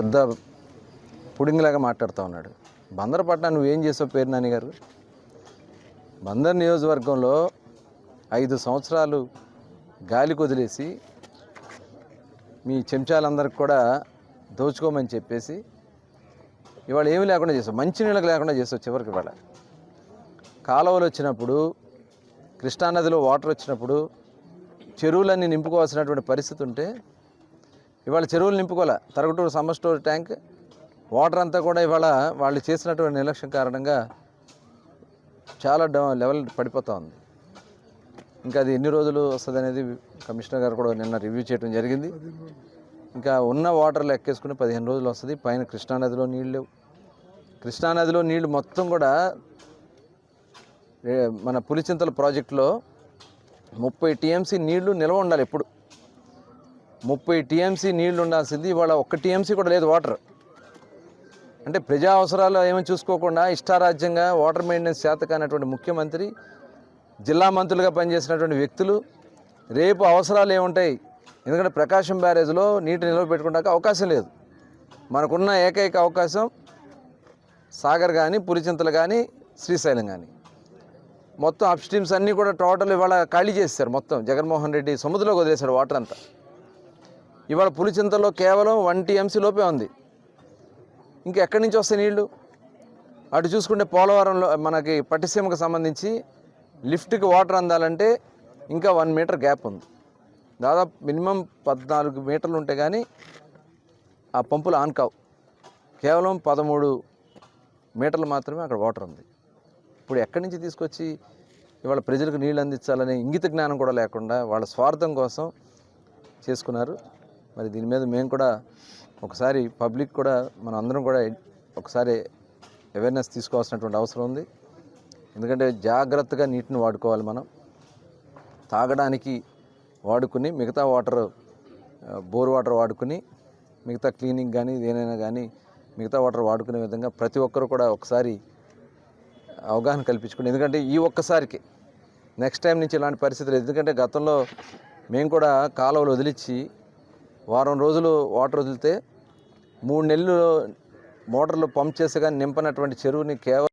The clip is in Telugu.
పెద్ద పుడింగిలాగా మాట్లాడుతూ ఉన్నాడు. బందరపట్నం నువ్వేం చేసావు పేరు నాని గారు? బందర్ నియోజకవర్గంలో ఐదు సంవత్సరాలు గాలి కుదిలేసి మీ చెంచాలందరికి కూడా దోచుకోమని చెప్పేసి ఇవాళ ఏమీ లేకుండా చేసావు? మంచినీళ్ళకి లేకుండా చేసావు చివరికి ఇవాళ. కాలువలు వచ్చినప్పుడు కృష్ణానదిలో వాటర్ వచ్చినప్పుడు చెరువులన్నీ నింపుకోవాల్సినటువంటి పరిస్థితి ఉంటే ఇవాళ చెరువులు నింపుకోలే. Taragaturu summer store tank water అంతా కూడా ఇవాళ వాళ్ళు చేసినటువంటి నిర్లక్ష్యం కారణంగా చాలా లెవెల్ పడిపోతూ ఉంది. ఇంకా అది ఎన్ని రోజులు వస్తుంది అనేది కమిషనర్ గారు కూడా నిన్న రివ్యూ చేయడం జరిగింది. ఇంకా ఉన్న వాటర్లు ఎక్కేసుకుని పదిహేను రోజులు వస్తుంది. పైన కృష్ణానదిలో నీళ్ళు లేవు. కృష్ణానదిలో నీళ్ళు మొత్తం కూడా మన పులిచింతల ప్రాజెక్టులో ముప్పై టీఎంసీ నీళ్ళు నిల్వ ఉండాలి ఎప్పుడు. ముప్పై టీఎంసీ నీళ్ళు ఉండాల్సింది ఇవాళ ఒక్క టీఎంసీ కూడా లేదు వాటర్. అంటే ప్రజా అవసరాలు ఏమని చూసుకోకుండా ఇష్టారాజ్యంగా వాటర్ మెయింటెనెన్స్ చేత కానటువంటి ముఖ్యమంత్రి జిల్లా మంత్రులుగా పనిచేసినటువంటి వ్యక్తులు రేపు అవసరాలు ఏముంటాయి? ఎందుకంటే ప్రకాశం బ్యారేజ్లో నీటి నిల్వ పెట్టుకోవడానికి అవకాశం లేదు. మనకున్న ఏకైక అవకాశం సాగర్ కానీ పులిచింతలు కానీ శ్రీశైలం కానీ మొత్తం అప్ స్ట్రీమ్స్ అన్నీ కూడా టోటల్ ఇవాళ ఖాళీ చేశారు మొత్తం. జగన్మోహన్ రెడ్డి సముద్రంలోకి వదిలేశాడు వాటర్ అంతా. ఇవాళ పులిచింతలో కేవలం వన్ టీఎంసీ లోపే ఉంది. ఇంకా ఎక్కడి నుంచి వస్తాయి నీళ్ళు? అటు చూసుకుంటే పోలవరంలో మనకి పట్టిసీమకు సంబంధించి లిఫ్ట్కి వాటర్ అందాలంటే ఇంకా వన్ మీటర్ గ్యాప్ ఉంది. దాదాపు మినిమం పద్నాలుగు మీటర్లు ఉంటే కానీ ఆ పంపులు ఆన్ కావు. కేవలం పదమూడు మీటర్లు మాత్రమే అక్కడ వాటర్ ఉంది. ఇప్పుడు ఎక్కడి నుంచి తీసుకొచ్చి ఇవాళ ప్రజలకు నీళ్ళు అందించాలనే ఇంగిత జ్ఞానం కూడా లేకుండా వాళ్ళ స్వార్థం కోసం చేసుకున్నారు మరి దీని మీద మేము కూడా ఒకసారి పబ్లిక్ కూడా మనం అందరం కూడా ఒకసారి అవేర్నెస్ తీసుకోవాల్సినటువంటి అవసరం ఉంది. ఎందుకంటే జాగ్రత్తగా నీటిని వాడుకోవాలి మనం. తాగడానికి వాడుకుని మిగతా వాటర్ బోర్ వాటర్ వాడుకుని మిగతా క్లీనింగ్ కానీ ఏదైనా కానీ మిగతా వాటర్ వాడుకునే విధంగా ప్రతి ఒక్కరు కూడా ఒకసారి అవగాహన కల్పించుకుని ఎందుకంటే ఈ ఒక్కసారికి నెక్స్ట్ టైం నుంచి ఇలాంటి పరిస్థితులు ఎందుకంటే గతంలో మేము కూడా కాలువలు వదిలించి వారం రోజులు వాటర్ వదిలితే మూడు నెలలు మోటార్లు పంప్ చేసి కానీ నింపనటువంటి చెరువుని కేవలం